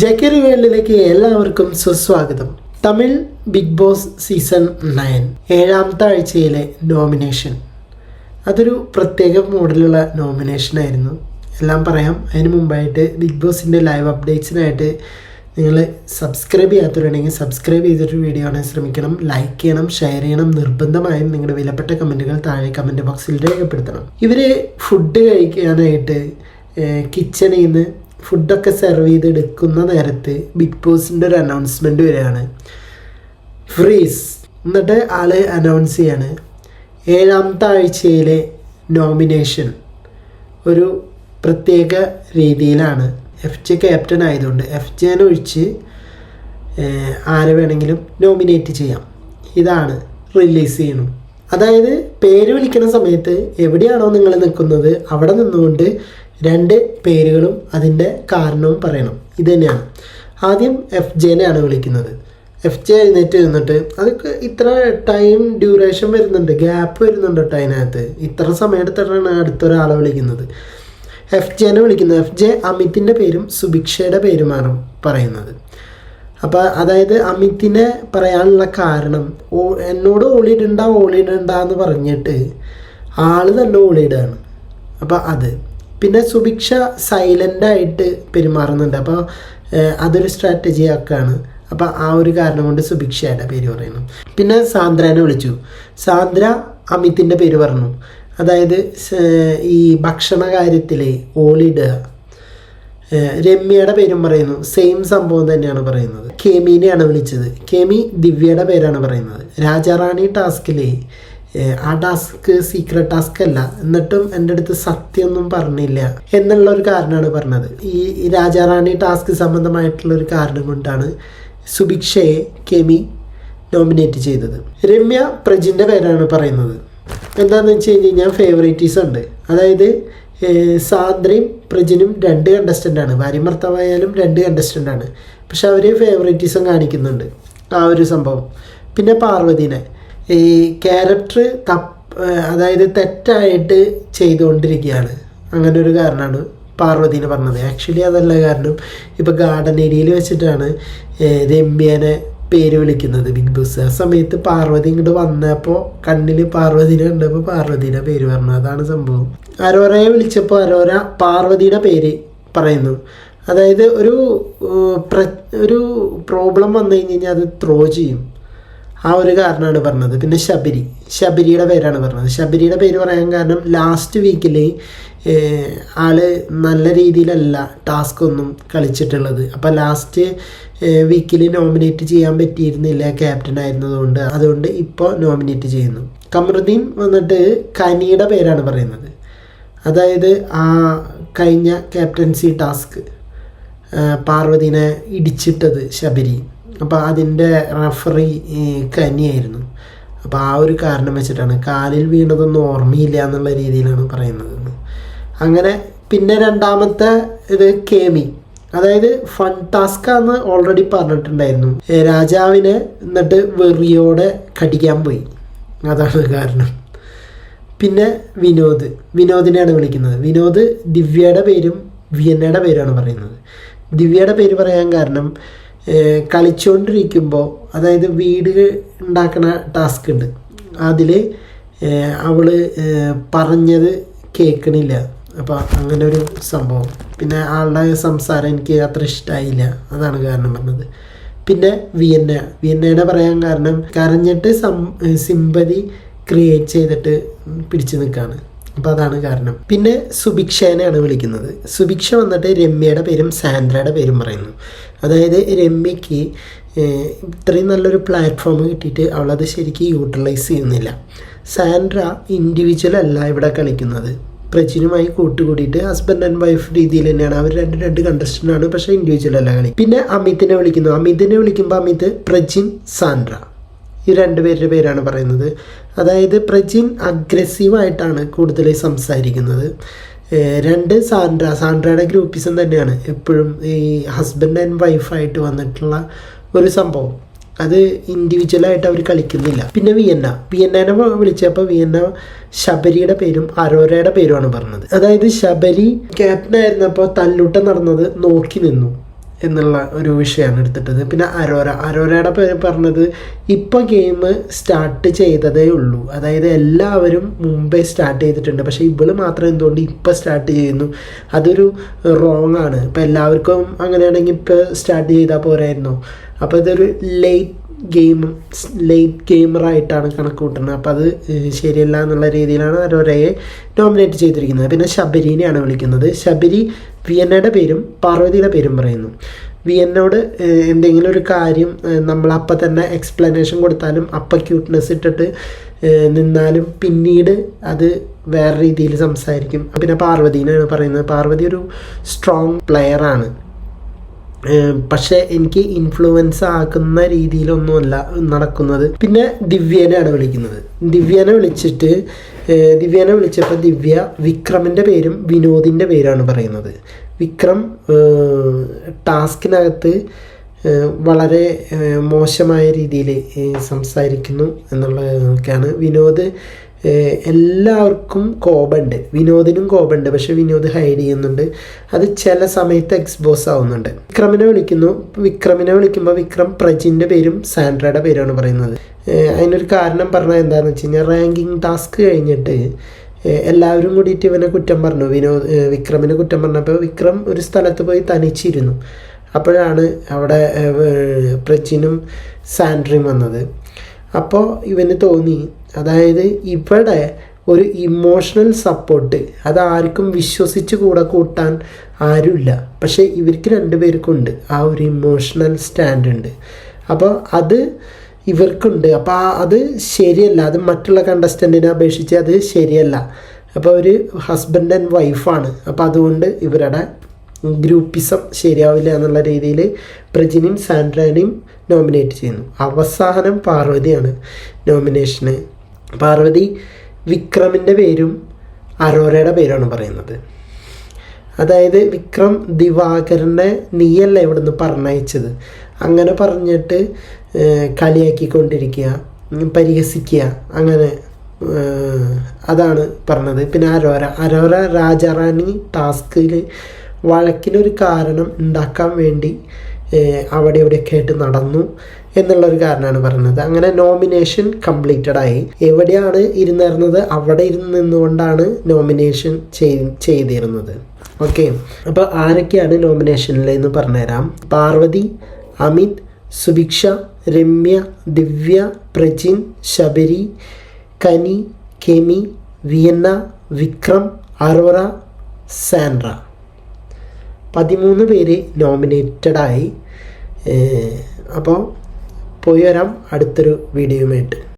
ജക്കറി വേൾഡിലേക്ക് എല്ലാവർക്കും സുസ്വാഗതം. Tamil Big Boss season nine ഏഴാമത്തെ ആഴ്ചയിലെ നോമിനേഷൻ അതൊരു പ്രത്യേക മോഡലുള്ള നോമിനേഷൻ ആയിരുന്നു. എല്ലാം പറയാം. അതിന് മുമ്പായിട്ട് ബിഗ് ബോസിന്റെ ലൈവ് അപ്ഡേറ്റ്സിനായിട്ട് നിങ്ങൾ സബ്സ്ക്രൈബ് ചെയ്യാത്തവരുണ്ടെങ്കിൽ സബ്സ്ക്രൈബ് ചെയ്തിട്ട് വീഡിയോ കാണാൻ ശ്രമിക്കണം. ലൈക്ക് ചെയ്യണം ഷെയർ ചെയ്യണം. നിർബന്ധമായും നിങ്ങളുടെ വിലപ്പെട്ട കമന്റുകൾ താഴെ കമന്റ് ബോക്സിൽ രേഖപ്പെടുത്തണം. ഇവർ ഫുഡ് കഴിക്കാനായിട്ട് കിച്ചണിൽ നിന്ന് ഫുഡൊക്കെ സെർവ് ചെയ്ത് എടുക്കുന്ന നേരത്ത് ബിഗ് ബോസിന്റെ ഒരു അനൗൺസ്മെന്റ് വരികയാണ്. ഫ്രീസ് എന്നിട്ട് ആൾ അനൗൺസ് ചെയ്യാണ്. ഏഴാമത്തെ ആഴ്ചയിലെ നോമിനേഷൻ ഒരു പ്രത്യേക രീതിയിലാണ്. എഫ് ജെ ക്യാപ്റ്റൻ ആയതുകൊണ്ട് എഫ് ജെനെ ഒഴിച്ച് ആരെ വേണമെങ്കിലും നോമിനേറ്റ് ചെയ്യാം. ഇതാണ് റിലീസ് ചെയ്യണം അതായത് പേര് വിളിക്കുന്ന സമയത്ത് എവിടെയാണോ നിങ്ങൾ നിൽക്കുന്നത് അവിടെ നിന്നുകൊണ്ട് രണ്ട് പേരുകളും അതിന്റെ കാരണവും പറയണം. ഇത് തന്നെയാണ്. ആദ്യം എഫ് ജെനെയാണ് വിളിക്കുന്നത്. എഫ് ജെ എഴുന്നേറ്റ് നിന്നിട്ട് അതൊക്കെ ഇത്ര ടൈം ഡ്യൂറേഷൻ വരുന്നുണ്ട്. ഗ്യാപ്പ് വരുന്നുണ്ട് കേട്ടോ അതിനകത്ത്. ഇത്ര സമയം എടുത്തിട്ടാണ് അടുത്തൊരാളെ വിളിക്കുന്നത്. എഫ് ജെനെ വിളിക്കുന്നത്. എഫ് ജെ അമിതിന്റെ പേരും സുഭിക്ഷയുടെ പേരുമാണ് പറയുന്നത്. അപ്പോൾ അതായത് അമിതിനെ പറയാനുള്ള കാരണം ഓ എന്നോട് ഓളിയിടണ്ട ഓളിയിടണ്ട എന്ന് പറഞ്ഞിട്ട് ആൾ തന്നെ ഓളിയിടുകയാണ് അപ്പോൾ അത്. പിന്നെ സുഭിക്ഷ സൈലന്റായിട്ട് പെരുമാറുന്നുണ്ട്. അപ്പോൾ അതൊരു സ്ട്രാറ്റജി ആക്കാണ്. അപ്പോൾ ആ ഒരു കാരണം കൊണ്ട് സുഭിക്ഷയുടെ പേര് പറയുന്നു. പിന്നെ സാന്ദ്രനെ വിളിച്ചു. സാന്ദ്ര അമിതിന്റെ പേര് പറഞ്ഞു. അതായത് ഈ ഭക്ഷണ കാര്യത്തിൽ ഓളിടുക രമ്യയുടെ പേരും പറയുന്നു. സെയിം സംഭവം തന്നെയാണ് പറയുന്നത്. കേമീനെയാണ് വിളിച്ചത്. കേമി ദിവ്യയുടെ പേരാണ് പറയുന്നത്. രാജാറാണി ടാസ്കിൽ ആ ടാസ്ക് സീക്രട്ട് ടാസ്ക് അല്ല. എന്നിട്ടും എന്റെ അടുത്ത് സത്യമൊന്നും പറഞ്ഞില്ല എന്നുള്ള ഒരു കാരണമാണ് പറഞ്ഞത്. ഈ രാജാറാണി ടാസ്ക് സംബന്ധമായിട്ടുള്ള ഒരു കാരണം കൊണ്ടാണ് സുഭിക്ഷയെ കെമി നോമിനേറ്റ് ചെയ്തത്. രമ്യ പ്രജിന്റെ പേരാണ് പറയുന്നത്. എന്താണെന്ന് വെച്ച് കഴിഞ്ഞ് കഴിഞ്ഞാൽ ഫേവറേറ്റീസ് ഉണ്ട്. അതായത് സാന്ദ്രയും പ്രജിനും രണ്ട് കണ്ടസ്റ്റന്റ് ആണ്. ഭാര്യ ഭർത്താവായാലും രണ്ട് കണ്ടസ്റ്റന്റ് ആണ്. പക്ഷെ അവർ ഫേവറേറ്റീസും കാണിക്കുന്നുണ്ട്. ആ ഒരു സംഭവം. പിന്നെ പാർവതീനെ. ഈ ക്യാരക്ടർ തപ്പ് അതായത് തെറ്റായിട്ട് ചെയ്തുകൊണ്ടിരിക്കുകയാണ്. അങ്ങനെ ഒരു കാരണമാണ് പാർവതിനെ പറഞ്ഞത്. ആക്ച്വലി അതല്ല കാരണം ഇപ്പോൾ ഗാർഡൻ ഏരിയയിൽ വെച്ചിട്ടാണ് രമ്യനെ പേര് വിളിക്കുന്നത് ബിഗ് ബോസ് ആ സമയത്ത് പാർവതി ഇങ്ങോട്ട് വന്നപ്പോൾ കണ്ണിൽ പാർവതിനെ കണ്ടപ്പോൾ പാർവതിയുടെ പേര് പറഞ്ഞു. അതാണ് സംഭവം. അരോരയെ വിളിച്ചപ്പോൾ അരോര പാർവതിയുടെ പേര് പറയുന്നു. അതായത് ഒരു പ്ര- ഒരു പ്രോബ്ലം വന്നു കഴിഞ്ഞ് കഴിഞ്ഞാൽ അത് ത്രോ ചെയ്യും. ആ ഒരു കാരണമാണ് പറഞ്ഞത്. പിന്നെ ശബരി. ശബരിയുടെ പേരാണ് പറഞ്ഞത്. ശബരിയുടെ പേര് പറയാൻ കാരണം ലാസ്റ്റ് വീക്കിൽ ആൾ നല്ല രീതിയിലല്ല ടാസ്ക് ഒന്നും കളിച്ചിട്ടുള്ളത്. അപ്പോൾ ലാസ്റ്റ് വീക്കിൽ നോമിനേറ്റ് ചെയ്യാൻ പറ്റിയിരുന്നില്ല ക്യാപ്റ്റൻ ആയിരുന്നതുകൊണ്ട്. അതുകൊണ്ട് ഇപ്പോൾ നോമിനേറ്റ് ചെയ്യുന്നു. കമറുദ്ദീൻ വന്നിട്ട് കനിയുടെ പേരാണ് പറയുന്നത്. അതായത് ആ കഴിഞ്ഞ ക്യാപ്റ്റൻസി ടാസ്ക് പാർവതിനെ ഇടിച്ചിട്ടത് ശബരി. അപ്പോൾ അതിന്റെ റഫറി കനിയായിരുന്നു. അപ്പോൾ ആ ഒരു കാരണം വെച്ചിട്ടാണ് കാലിൽ വീണതൊന്നും ഓർമ്മയില്ല എന്നുള്ള രീതിയിലാണ് പറയുന്നത്. അങ്ങനെ പിന്നെ രണ്ടാമത്തെ ഇത് കേമി. അതായത് ഫൺ ടാസ്ക് എന്ന് ഓൾറെഡി പറഞ്ഞിട്ടുണ്ടായിരുന്നു. രാജാവിനെ എന്നിട്ട് വെറിയോടെ കടിക്കാൻ പോയി. അതാണ് കാരണം. പിന്നെ വിനോദ്. വിനോദിനെയാണ് വിളിക്കുന്നത്. വിനോദ് ദിവ്യയുടെ പേരും വിയന്നയുടെ പേരുമാണ് പറയുന്നത്. ദിവ്യയുടെ പേര് പറയാൻ കാരണം കളിച്ചുകൊണ്ടിരിക്കുമ്പോൾ അതായത് വീട് ഉണ്ടാക്കുന്ന ടാസ്ക് ഉണ്ട്. അതിൽ അവൾ പറഞ്ഞത് കേൾക്കണില്ല അപ്പോൾ അങ്ങനെ ഒരു സംഭവം. പിന്നെ ആളുടെ സംസാരം എനിക്ക് അത്ര ഇഷ്ടമായില്ല അതാണ് കാരണം പറഞ്ഞത്. പിന്നെ വിയന്ന. വിയന്നയുടെ പറയാൻ കാരണം കരഞ്ഞിട്ട് സം സിമ്പതി ക്രിയേറ്റ് ചെയ്തിട്ട് പിടിച്ചു നിൽക്കുകയാണ് അപ്പോൾ അതാണ് കാരണം. പിന്നെ സുഭിക്ഷേനെയാണ് വിളിക്കുന്നത്. സുഭിക്ഷ വന്നിട്ട് രമ്യയുടെ പേരും സാന്ദ്രയുടെ പേരും പറയുന്നു. അതായത് രമ്യയ്ക്ക് ഇത്രയും നല്ലൊരു പ്ലാറ്റ്ഫോം കിട്ടിയിട്ട് അവളത് ശരിക്കും യൂട്ടിലൈസ് ചെയ്യുന്നില്ല. സാൻഡ്ര ഇൻഡിവിജ്വൽ അല്ല ഇവിടെ കളിക്കുന്നത്. പ്രജിനുമായി കൂട്ടുകൂടിയിട്ട് ഹസ്ബൻഡ് ആൻഡ് വൈഫ് രീതിയിൽ തന്നെയാണ്. അവർ രണ്ട് രണ്ട് കണ്ടസ്റ്റന്റ് ആണ് പക്ഷേ ഇൻഡിവിജ്വൽ അല്ല കളി. പിന്നെ അമിതിനെ വിളിക്കുന്നു. അമിതിനെ വിളിക്കുമ്പോൾ അമിത് പ്രജിൻ സാൻഡ്ര. ഈ രണ്ട് പേരുടെ പേരാണ് പറയുന്നത്. അതായത് പ്രജിൻ അഗ്രസീവായിട്ടാണ് കൂടുതലായി സംസാരിക്കുന്നത്. രണ്ട് സാൻഡ്ര സാൻഡ്രയുടെ ഗ്രൂപ്പിസം തന്നെയാണ്. എപ്പോഴും ഈ ഹസ്ബൻഡ് ആൻഡ് വൈഫായിട്ട് വന്നിട്ടുള്ള ഒരു സംഭവം. അത് ഇൻഡിവിജ്വലായിട്ട് അവർ കളിക്കുന്നില്ല. പിന്നെ വിയന്ന. വിയന്നനെ വിളിച്ചപ്പോൾ വിയന്ന ശബരിയുടെ പേരും അരോരയുടെ പേരുമാണ് പറഞ്ഞത്. അതായത് ശബരി ക്യാപ്റ്റൻ ആയിരുന്നപ്പോൾ തല്ലൂട്ടം നടന്നത് നോക്കി നിന്നു. എന്നുള്ള ഒരു വിഷയമാണ് എടുത്തിട്ടത്. പിന്നെ അരോര. അരോരയുടെ പേര് പറഞ്ഞത് ഇപ്പോൾ ഗെയിം സ്റ്റാർട്ട് ചെയ്തതേ ഉള്ളൂ. അതായത് എല്ലാവരും മുമ്പേ സ്റ്റാർട്ട് ചെയ്തിട്ടുണ്ട്. പക്ഷേ ഇവൾ മാത്രം എന്തുകൊണ്ട് ഇപ്പോൾ സ്റ്റാർട്ട് ചെയ്യുന്നു? അതൊരു റോങ് ആണ്. ഇപ്പം എല്ലാവർക്കും അങ്ങനെയാണെങ്കിൽ ഇപ്പോൾ സ്റ്റാർട്ട് ചെയ്താൽ പോരായിരുന്നോ? അപ്പോൾ ഇതൊരു ലേറ്റ് ഗെയിം ലേറ്റ് ഗെയിമറായിട്ടാണ് കണക്ക് കൂട്ടുന്നത്. അപ്പോൾ അത് ശരിയല്ല എന്നുള്ള രീതിയിലാണ് അരോരയെ നോമിനേറ്റ് ചെയ്തിരിക്കുന്നത്. പിന്നെ ശബരിനെയാണ് വിളിക്കുന്നത്. ശബരി വിയന്നയുടെ പേരും പാർവതിയുടെ പേരും പറയുന്നു. വിയന്നോട് എന്തെങ്കിലും ഒരു കാര്യം നമ്മൾ നമ്മളപ്പം തന്നെ എക്സ്പ്ലനേഷൻ കൊടുത്താലും അപ്പം ക്യൂട്ട്നെസ് ഇട്ടിട്ട് നിന്നാലും പിന്നീട് അത് വേറെ രീതിയിൽ സംസാരിക്കും. പിന്നെ പാർവതിനെയാണ് പറയുന്നത്. പാർവതി ഒരു സ്ട്രോങ് പ്ലെയറാണ് പക്ഷേ എനിക്ക് ഇൻഫ്ലുവൻസ് ആക്കുന്ന രീതിയിലൊന്നുമല്ല നടക്കുന്നത്. പിന്നെ ദിവ്യനെയാണ് വിളിക്കുന്നത്. ദിവ്യനെ വിളിച്ചിട്ട് ദിവ്യേനെ വിളിച്ചപ്പോൾ ദിവ്യ വിക്രമിന്റെ പേരും വിനോദിന്റെ പേരാണ് പറയുന്നത്. വിക്രം ടാസ്കിനകത്ത് വളരെ മോശമായ രീതിയിൽ സംസാരിക്കുന്നു എന്നുള്ളതൊക്കെയാണ്. വിനോദ് എല്ലാവർക്കും കോപമുണ്ട് വിനോദിനും കോപമുണ്ട് പക്ഷെ വിനോദ് ഹൈഡ് ചെയ്യുന്നുണ്ട്. അത് ചില സമയത്ത് എക്സ്പോസ് ആവുന്നുണ്ട്. വിക്രമിനെ വിളിക്കുന്നു. വിക്രമിനെ വിളിക്കുമ്പോൾ വിക്രം പ്രജിന്റെ പേരും സാൻഡ്രയുടെ പേരുമാണ് പറയുന്നത്. അതിനൊരു കാരണം പറഞ്ഞാൽ എന്താണെന്ന് വെച്ച് കഴിഞ്ഞാൽ റാങ്കിങ് ടാസ്ക് കഴിഞ്ഞിട്ട് എല്ലാവരും കൂടിയിട്ട് ഇവനെ കുറ്റം പറഞ്ഞു. വിനോദ് വിക്രമിനെ കുറ്റം പറഞ്ഞപ്പോൾ വിക്രം ഒരു സ്ഥലത്ത് പോയി തനിച്ചിരുന്നു. അപ്പോഴാണ് അവിടെ പ്രച്ചിനും സാൻഡ്രയും വന്നത്. അപ്പോൾ ഇവന് തോന്നി അതായത് ഇവിടെ ഒരു ഇമോഷണൽ സപ്പോർട്ട് അത് ആർക്കും വിശ്വസിച്ച് കൂടെ കൂട്ടാൻ ആരുമില്ല. പക്ഷേ ഇവർക്ക് രണ്ടുപേർക്കും ഉണ്ട് ആ ഒരു ഇമോഷണൽ സ്റ്റാൻഡ് ഉണ്ട്. അപ്പോൾ അത് ഇവർക്കുണ്ട്. അപ്പോൾ അത് ശരിയല്ല അത് മറ്റുള്ള കണ്ടസ്റ്റന്റിനെ അപേക്ഷിച്ച് അത് ശരിയല്ല. അപ്പോൾ ഒരു ഹസ്ബൻഡ് ആൻഡ് വൈഫാണ് അപ്പോൾ അതുകൊണ്ട് ഇവരുടെ ഗ്രൂപ്പിസം ശരിയാവില്ല എന്നുള്ള രീതിയിൽ പ്രജിനിൻ സാൻഡ്രാനെയും നോമിനേറ്റ് ചെയ്യുന്നു. അവസാനം പാർവതിയാണ് നോമിനേഷന് പാർവതി വിക്രമിന്റെ പേരും അരോരയുടെ പേരാണ് പറയുന്നത്. അതായത് വിക്രം ദിവാകരനെ നീയല്ല ഇവിടുന്ന് പറഞ്ഞയച്ചത്? അങ്ങനെ പറഞ്ഞിട്ട് കളിയാക്കിക്കൊണ്ടിരിക്കുക പരിഹസിക്കുക അങ്ങനെ അതാണ് പറഞ്ഞത്. പിന്നെ അരോര അരോര രാജാറാണി ടാസ്കിൽ വഴക്കിനൊരു കാരണം ഉണ്ടാക്കാൻ വേണ്ടി അവിടെ ഇവിടെയൊക്കെ ആയിട്ട് നടന്നു എന്നുള്ളൊരു കാരണമാണ് പറയുന്നത് അങ്ങനെ നോമിനേഷൻ കംപ്ലീറ്റഡ് ആയി. എവിടെയാണ് ഇരുന്നിരുന്നത്? അവിടെ ഇരുന്ന് നിന്നുകൊണ്ടാണ് നോമിനേഷൻ ചെയ്തിരുന്നത്. ഓക്കെ അപ്പോൾ ആരൊക്കെയാണ് നോമിനേഷനിൽ എന്ന് പറഞ്ഞുതരാം. Parvathy Amit Subiksha Ramya Divya Prajin Sabari Kani Kemi Vienna Vikram Arora Sandra. പതിമൂന്ന് പേര് നോമിനേറ്റഡായി അപ്പോൾ പോയി വരാം അടുത്തൊരു വീഡിയോയുമായിട്ട്